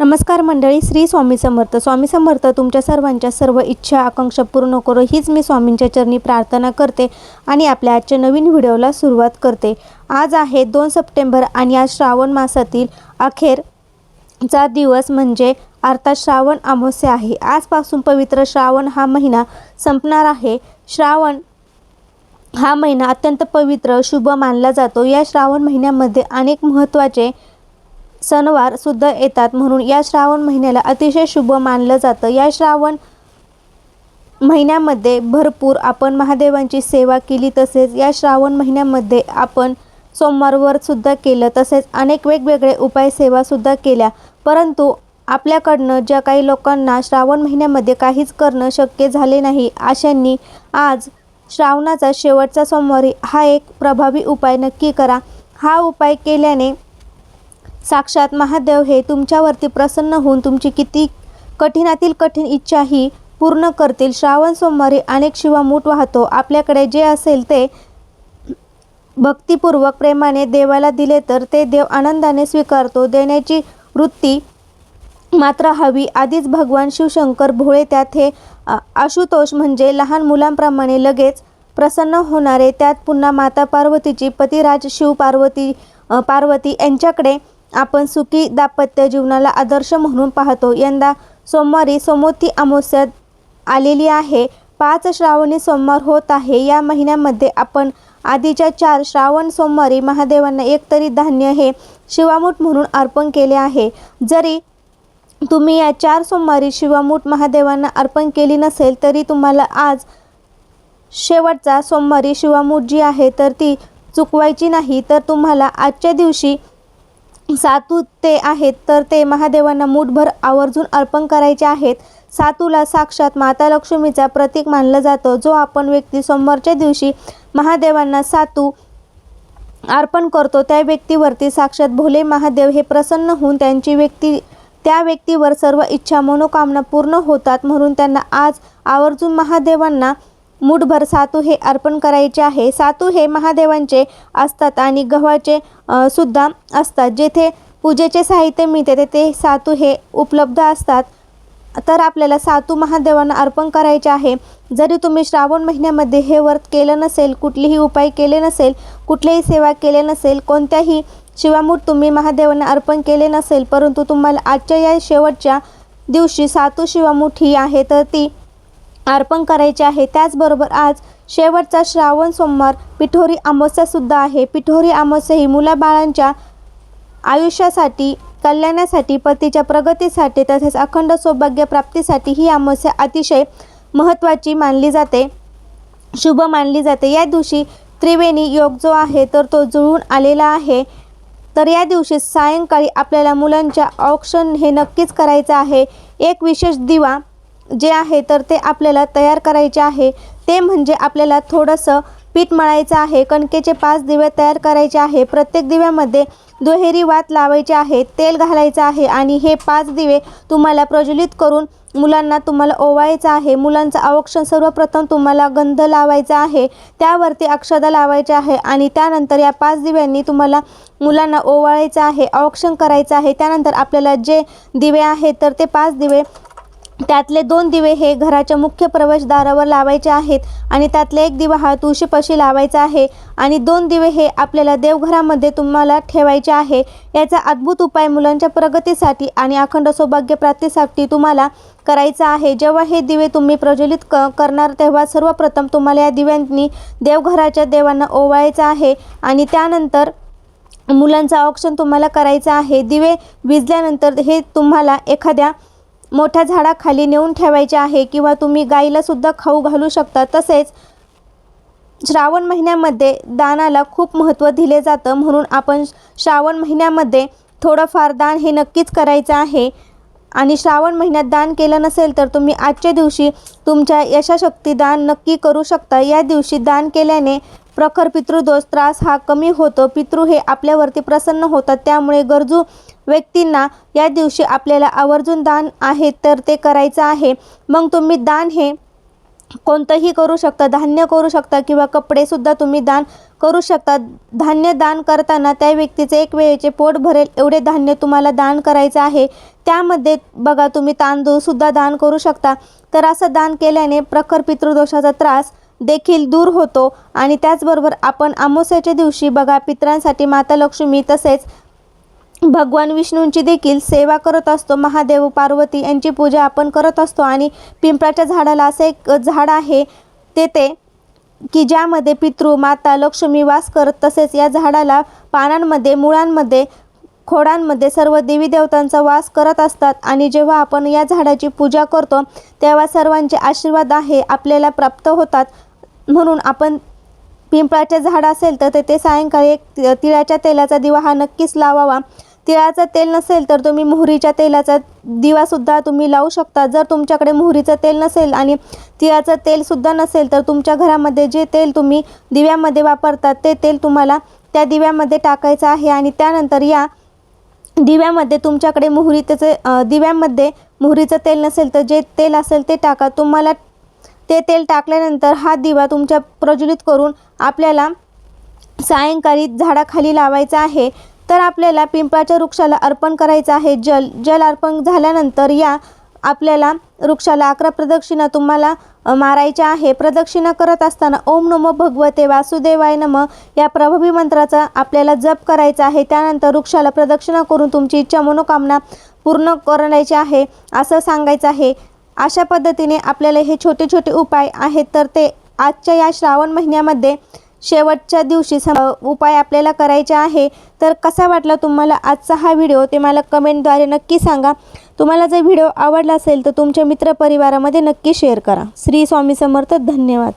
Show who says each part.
Speaker 1: नमस्कार मंडळी श्री स्वामी समर्थ. स्वामी समर्थ तुमच्या सर्वांच्या सर्व इच्छा आकांक्षा पूर्ण करो हीच मी स्वामींच्या चरणी प्रार्थना करते आणि आपल्या आजच्या नवीन व्हिडिओला सुरुवात करते. आज आहे दोन सप्टेंबर आणि आज श्रावण मासातील अखेरचा दिवस म्हणजे अर्थात श्रावण अमावस्या आहे. आजपासून पवित्र श्रावण हा महिना संपणार आहे. श्रावण हा महिना अत्यंत पवित्र शुभ मानला जातो. या श्रावण महिन्यामध्ये अनेक महत्त्वाचे सणवार सुद्धा येतात म्हणून या श्रावण महिन्याला अतिशय शुभ मानलं जातं. या श्रावण महिन्यामध्ये भरपूर आपण महादेवांची सेवा केली तसेच या श्रावण महिन्यामध्ये आपण सोमवारवर सुद्धा केलं तसेच अनेक वेगवेगळे उपाय सेवासुद्धा केल्या. परंतु आपल्याकडनं ज्या काही लोकांना श्रावण महिन्यामध्ये काहीच करणं शक्य झाले नाही अशांनी आज श्रावणाचा शेवटचा सोमवारी हा एक प्रभावी उपाय नक्की करा. हा उपाय केल्याने साक्षात महादेव हे तुमच्यावरती प्रसन्न होऊन तुमची किती कठीणातील कठीण इच्छा ही पूर्ण करतील. श्रावण सोमवारी अनेक शिवा मूठ वाहतो. आपल्याकडे जे असेल ते भक्तिपूर्वक प्रेमाने देवाला दिले तर ते देव आनंदाने स्वीकारतो. देण्याची वृत्ती मात्र हवी. आधीच भगवान शिवशंकर भोळे त्यात हे आशुतोष म्हणजे लहान मुलांप्रमाणे लगेच प्रसन्न होणारे. त्यात पुन्हा माता पार्वतीची पतिराज शिव पार्वती पार्वती यांच्याकडे आपण सुखी दाम्पत्य जीवनाला आदर्श म्हणून पाहतो. यंदा सोमवारी सोमोती अमावस्या आलेली आहे. पाच श्रावणी सोमवार होत आहे. या महिन्यामध्ये आपण आधीच्या चार श्रावण सोमवारी महादेवांना एकतरी धान्य हे शिवामूठ म्हणून अर्पण केले आहे. जरी तुम्ही या चार सोमवारी शिवामूठ महादेवांना अर्पण केली नसेल तरी तुम्हाला आज शेवटचा सोमवारी शिवामूठ जी आहे तर ती चुकवायची नाही. तर तुम्हाला आजच्या दिवशी सातू ते आहेत तर ते महादेवांना मूठभर आवर्जून अर्पण करायचे आहेत. सातूला साक्षात माता लक्ष्मीचा प्रतीक मानलं जातं जो आपण व्यक्ती सोमवारच्या दिवशी महादेवांना सातू अर्पण करतो त्या व्यक्तीवरती साक्षात भोले महादेव हे प्रसन्न होऊन त्यांची व्यक्ती त्या व्यक्तीवर सर्व इच्छा मनोकामना पूर्ण होतात. म्हणून त्यांना आज आवर्जून महादेवांना मूठभर सातू हे अर्पण करायचे आहे. सातू हे महादेवांचे असतात आणि गव्हाचे सुद्धा असतात. जेथे पूजेचे साहित्य मिळते तेथे सातू हे उपलब्ध असतात. तर आपल्याला सातू महादेवांना अर्पण करायचे आहे. जरी तुम्ही श्रावण महिन्यामध्ये हे व्रत केलं नसेल कुठलीही उपाय केले नसेल कुठलीही सेवा केले नसेल कोणत्याही शिवामूठ तुम्ही महादेवांना अर्पण केले नसेल परंतु तुम्हाला आजच्या या शेवटच्या दिवशी सातू शिवामूठ ही आहे तर ती अर्पण करायचे आहे. त्याचबरोबर आज शेवटचा श्रावण सोमवार पिठोरी अमावस्यासुद्धा आहे. पिठोरी अमावस्या ही मुलाबाळांच्या आयुष्यासाठी कल्याणासाठी पतीच्या प्रगतीसाठी तसेच अखंड सौभाग्य प्राप्तीसाठी ही अमावस्या अतिशय महत्त्वाची मानली जाते. शुभ मानली जाते. या दिवशी त्रिवेणी योग जो आहे तर तो जुळून आलेला आहे. तर या दिवशी सायंकाळी आपल्याला मुलांच्या औक्षण हे नक्कीच करायचं आहे. एक विशेष दिवा जे आहे तर ते आपल्याला तयार करायचे आहे. ते म्हणजे आपल्याला थोडंसं पीठ मळायचं आहे. कणकेचे पाच दिवे तयार करायचे आहे. प्रत्येक दिव्यामध्ये दुहेरी वात लावायचे आहे. तेल घालायचं आहे आणि हे पाच दिवे तुम्हाला प्रज्वलित करून मुलांना तुम्हाला ओवायचं आहे. मुलांचं अवक्षण सर्वप्रथम तुम्हाला गंध लावायचा आहे. त्यावरती अक्षदा लावायचे आहे आणि त्यानंतर या पाच दिव्यांनी तुम्हाला मुलांना ओवाळायचं आहे अवक्षण करायचं आहे. त्यानंतर आपल्याला जे दिवे आहेत तर ते पाच दिवे त्यातले दोन दिवे हे घराच्या मुख्य प्रवेशद्वारावर लावायचे आहेत आणि त्यातले एक दिवा हा तुळशीपाशी लावायचा आहे आणि दोन दिवे हे आपल्याला देवघरामध्ये तुम्हाला ठेवायचे आहे. याचा अद्भुत उपाय मुलांच्या प्रगतीसाठी आणि अखंड सौभाग्य प्राप्तीसाठी तुम्हाला करायचा आहे. जेव्हा हे दिवे तुम्ही प्रज्वलित क करणार तेव्हा सर्वप्रथम तुम्हाला या दिव्यांनी देवघराच्या देवांना ओवाळायचं आहे आणि त्यानंतर मुलांचं ऑप्शन तुम्हाला करायचं आहे. दिवे विजल्यानंतर हे तुम्हाला एखाद्या मोठ्या झाडाखाली नेऊन ठेवायचे आहे किंवा तुम्ही गाईलासुद्धा खाऊ घालू शकता. तसेच श्रावण महिन्यामध्ये दानाला खूप महत्त्व दिले जातं. म्हणून आपण श्रावण महिन्यामध्ये थोडंफार दान हे नक्कीच करायचं आहे. आणि श्रावण महिन्यात दान केलं नसेल तर तुम्ही आजच्या दिवशी तुमच्या यशाशक्ती दान नक्की करू शकता. या दिवशी दान केल्याने प्रखर पितृदोष त्रास हा कमी होतो. पितृ हे आपल्यावरती प्रसन्न होतात. त्यामुळे गरजू व्यक्तींना या दिवशी आपल्याला आवर्जून दान आहे तर ते करायचं आहे. मग तुम्ही दान हे कोणतंही करू शकता. धान्य करू शकता किंवा कपडेसुद्धा तुम्ही दान करू शकता. धान्य दान करताना त्या व्यक्तीचे एक वेळेचे पोट भरेल एवढे धान्य तुम्हाला दान करायचं आहे. त्यामध्ये बघा तुम्ही तांदूळसुद्धा दान करू शकता. तर असं दान केल्याने प्रखर पितृदोषाचा त्रास देखील दूर होतो. आणि त्याचबरोबर आपण अमावस्याच्या दिवशी बघा पितरांसाठी माता लक्ष्मी तसेच भगवान विष्णूंची देखील सेवा करत असतो. महादेव पार्वती यांची पूजा आपण करत असतो आणि पिंपळाच्या झाडाला असं एक झाड आहे. तेथे की ज्यामध्ये पितृ माता लक्ष्मी वास करत तसेच या झाडाला पानांमध्ये मुळांमध्ये खोडांमध्ये सर्व देवी देवतांचा वास करत असतात. आणि जेव्हा आपण या झाडाची पूजा करतो तेव्हा सर्वांचे आशीर्वाद आहे आपल्याला प्राप्त होतात. म्हणून आपण पिंपळाचे झाड असेल तर तेथे सायंकाळी एक तिळाच्या तेलाचा दिवा हा नक्कीच लावावा. तिळाचं तेल नसेल तर तुम्ही मोहरीच्या तेलाचा दिवासुद्धा तुम्ही लावू शकता. जर तुमच्याकडे मोहरीचं तेल नसेल आणि तिळाचं तेलसुद्धा नसेल तर तुमच्या घरामध्ये जे तेल तुम्ही दिव्यामध्ये वापरतात ते तेल तुम्हाला त्या दिव्यामध्ये टाकायचं आहे आणि त्यानंतर या दिव्यामध्ये तुमच्याकडे मोहरी त्याचे दिव्यामध्ये मोहरीचं तेल नसेल तर जे तेल असेल ते टाका. तुम्हाला ते तेल टाकल्यानंतर हा दिवा तुमच्या प्रज्वलित करून आपल्याला सायंकाळी झाडाखाली लावायचा आहे. तर आपल्याला पिंपळाच्या वृक्षाला अर्पण करायचं आहे. जल जल अर्पण झाल्यानंतर या आपल्याला वृक्षाला अकरा प्रदक्षिणा तुम्हाला मारायच्या आहे. प्रदक्षिणा करत असताना ओम नमो भगवते वासुदेवाय नम या प्रभावी मंत्राचा आपल्याला जप करायचा आहे. त्यानंतर वृक्षाला प्रदक्षिणा करून तुमची इच्छा मनोकामना पूर्ण करायची आहे असं सांगायचं आहे. अशा पद्धतीने आपल्याला हे छोटे छोटे उपाय आहेत. तर ते आजच्या या श्रावण महिन्यामध्ये शेवटच्या दिवशी सम उपाय आपल्याला करायचे आहे तर कसा वाटला तुम्हाला आजचा हा व्हिडिओ? ते मला कमेंटद्वारे नक्की सांगा. तुम्हाला जर व्हिडिओ आवडला असेल तर तुमच्या मित्रपरिवारामध्ये नक्की शेअर करा. श्री स्वामी समर्थ धन्यवाद.